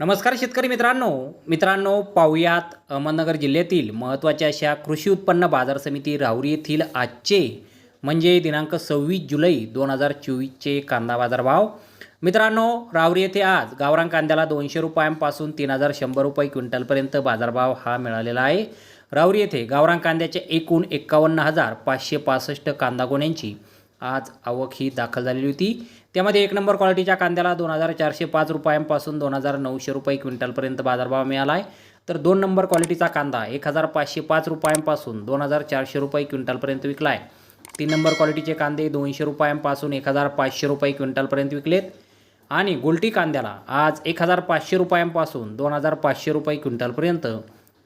नमस्कार शेतकरी मित्रांनो. मित्रांनो पाहुयात अहमदनगर जिल्ह्यातील महत्त्वाच्या अशा कृषी उत्पन्न बाजार समिती राहुरी येथील आजचे म्हणजे दिनांक सव्वीस जुलै दोन हजार चोवीसचे कांदा बाजार भाव मित्रांनो राहुरी येथे आज गावरान कांद्याला दोनशे रुपयांपासून तीन हजार शंभर रुपये क्विंटलपर्यंत बाजारभाव हा मिळालेला आहे. राहुरी येथे गावरान कांद्याच्या एकूण एक्कावन्न हजार पाचशे पासष्ट कांदा गोण्यांची आज आवक ही दाखल झालेली होती. त्यामध्ये एक नंबर क्वालिटीच्या कांद्याला दोन हजार चारशे पाच रुपयांपासून दोन हजार नऊशे रुपये क्विंटलपर्यंत बाजारभाव मिळाला आहे तर दोन नंबर क्वालिटीचा कांदा एक हजार पाचशे पाच रुपयांपासून दोन हजार चारशे रुपये क्विंटलपर्यंत विकला आहे तीन नंबर क्वालिटीचे कांदे दोनशे रुपयांपासून एक हजार पाचशे रुपये क्विंटलपर्यंत विकलेत. आणि गोल्टी कांद्याला आज एक हजार पाचशे रुपयांपासून दोन हजार पाचशे रुपये क्विंटलपर्यंत